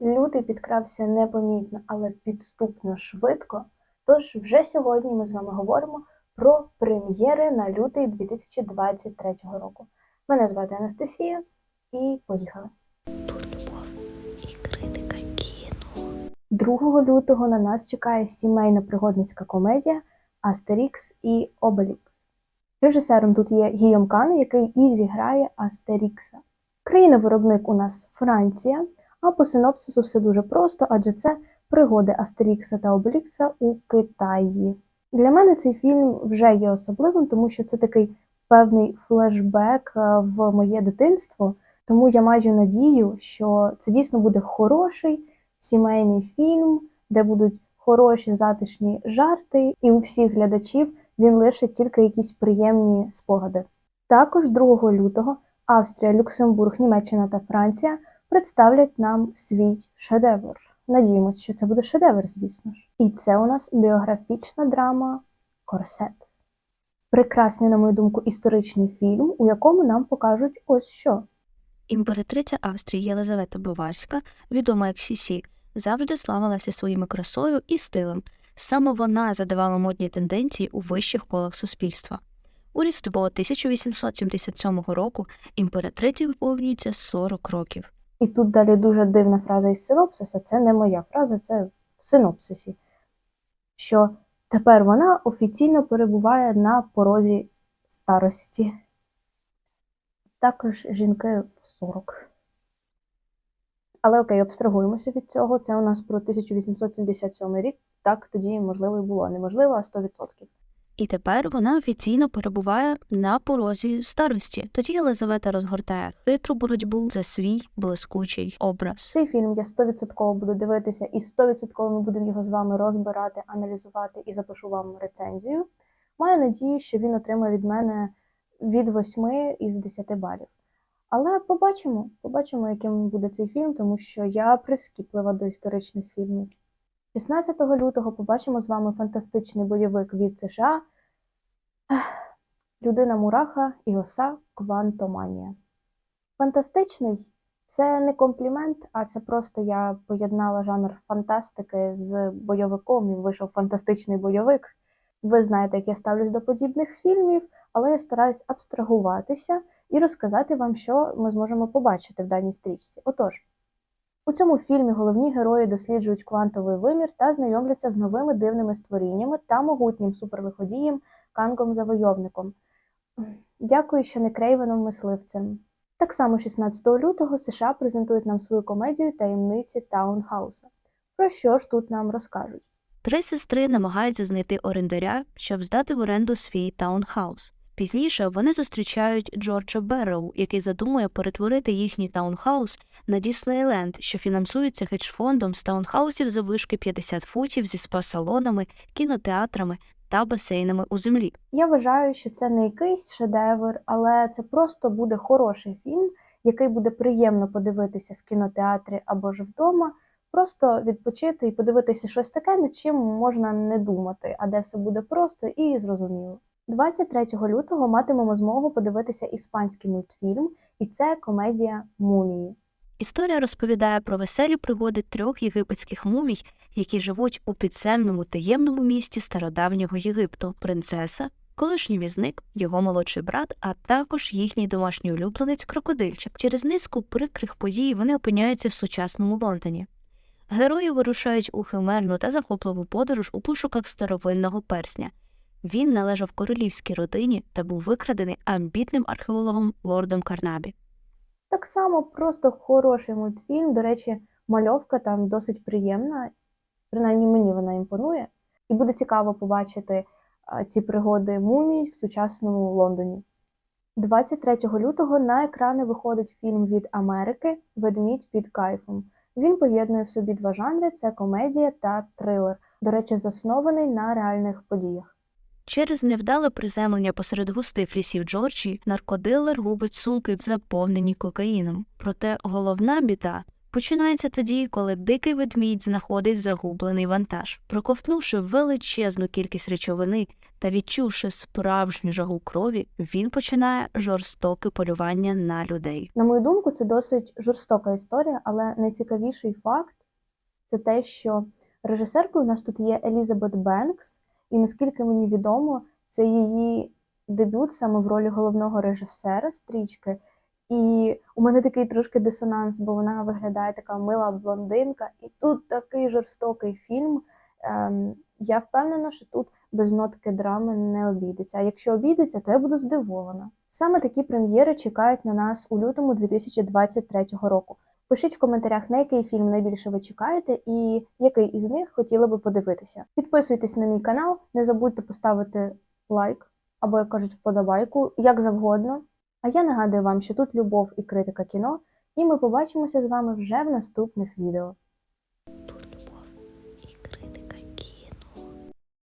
Лютий підкрався непомітно, але підступно швидко. Тож вже сьогодні ми з вами говоримо про прем'єри на лютий 2023 року. Мене звати Анастасія і поїхали. Тут любов і критика кіно. 2 лютого на нас чекає сімейна пригодницька комедія Астерікс і Обелікс. Режисером тут є Гійом Кан, який і зіграє Астерікса. Країна-виробник у нас Франція, а по синопсису все дуже просто, адже це пригоди Астерікса та Обелікса у Китаї. Для мене цей фільм вже є особливим, тому що це такий певний флешбек е, в моє дитинство. Тому я маю надію, що це дійсно буде хороший сімейний фільм, де будуть хороші затишні жарти, і у всіх глядачів він лишить тільки якісь приємні спогади. Також 2 лютого Австрія, Люксембург, Німеччина та Франція представлять нам свій шедевр. Надіємось, що це буде шедевр, звісно ж. І це у нас біографічна драма Корсет. Прекрасний, на мою думку, історичний фільм, у якому нам покажуть ось що. Імператриця Австрії Єлизавета Баварська, відома як Сісі, завжди славилася своїми красою і стилем. Саме вона задавала модні тенденції у вищих колах суспільства. У Різдво 1877 року імператриці виповнюється 40 років. І тут далі дуже дивна фраза із синопсиса. Це не моя фраза, це в синопсисі. Що тепер вона офіційно перебуває на порозі старості. Також жінки в 40. Але окей, абстрагуємося від цього. Це у нас про 1877 рік. Так тоді можливо і було. Неможливо, а 100%. І тепер вона офіційно перебуває на порозі старості. Тоді Єлизавета розгортає хитру боротьбу за свій блискучий образ. Цей фільм я 100% буду дивитися, і 100% ми будемо його з вами розбирати, аналізувати і запишу вам рецензію. Маю надію, що він отримає від мене від 8 із 10 балів. Але побачимо, побачимо, яким буде цей фільм, тому що я прискіплива до історичних фільмів. 16 лютого побачимо з вами фантастичний бойовик від США Людина Мураха і оса Квантоманія. Фантастичний це не комплімент, а це просто я поєднала жанр фантастики з бойовиком і вийшов фантастичний бойовик. Ви знаєте, як я ставлюсь до подібних фільмів, але я стараюсь абстрагуватися і розказати вам, що ми зможемо побачити в даній стрічці. Отож, у цьому фільмі головні герої досліджують квантовий вимір та знайомляться з новими дивними створіннями та могутнім суперлиходієм Кангом Завойовником. Дякую, що не крейвеном мисливцем. Так само 16 лютого США презентують нам свою комедію таємниці Таунхауса. Про що ж тут нам розкажуть? Три сестри намагаються знайти орендаря, щоб здати в оренду свій таунхаус. Пізніше вони зустрічають Джорджа Берроу, який задумує перетворити їхній таунхаус на Діснейленд, що фінансується хедж-фондом з таунхаусів заввишки 50 футів зі спа-салонами, кінотеатрами та басейнами у землі. Я вважаю, що це не якийсь шедевр, але це просто буде хороший фільм, який буде приємно подивитися в кінотеатрі або ж вдома. Просто відпочити і подивитися щось таке, над чим можна не думати, а де все буде просто і зрозуміло. 23 лютого матимемо змогу подивитися іспанський мультфільм, і це комедія Мумії. Історія розповідає про веселі пригоди трьох єгипетських мумій, які живуть у підземному таємному місті стародавнього Єгипту, принцеса, колишній візник, його молодший брат, а також їхній домашній улюбленець крокодильчик. Через низку прикрих подій вони опиняються в сучасному Лондоні. Герої вирушають у химерну та захопливу подорож у пошуках старовинного персня. Він належав королівській родині та був викрадений амбітним археологом лордом Карнабі. Так само просто хороший мультфільм. До речі, мальовка там досить приємна, принаймні мені вона імпонує. І буде цікаво побачити ці пригоди мумій в сучасному Лондоні. 23 лютого на екрани виходить фільм від Америки Ведмідь під кайфом. Він поєднує в собі два жанри: це комедія та трилер. До речі, заснований на реальних подіях. Через невдале приземлення посеред густих лісів Джорджії наркодилер губить сумки, заповнені кокаїном. Проте головна біда починається тоді, коли дикий ведмідь знаходить загублений вантаж. Проковтнувши величезну кількість речовини та відчувши справжню жагу крові, він починає жорстоке полювання на людей. На мою думку, це досить жорстока історія, але найцікавіший факт це те, що режисеркою у нас тут є Елізабет Бенкс, і наскільки мені відомо, це її дебют саме в ролі головного режисера стрічки. І у мене такий трошки дисонанс, бо вона виглядає така мила блондинка, і тут такий жорстокий фільм. Ем, я впевнена, що тут без нотки драми не обійдеться. А якщо обійдеться, то я буду здивована. Саме такі прем'єри чекають на нас у лютому 2023 року. Пишіть в коментарях, на який фільм найбільше ви чекаєте, і який із них хотіли би подивитися. Підписуйтесь на мій канал, не забудьте поставити лайк або, як кажуть, вподобайку, як завгодно. А я нагадую вам, що тут любов і критика кіно, і ми побачимося з вами вже в наступних відео.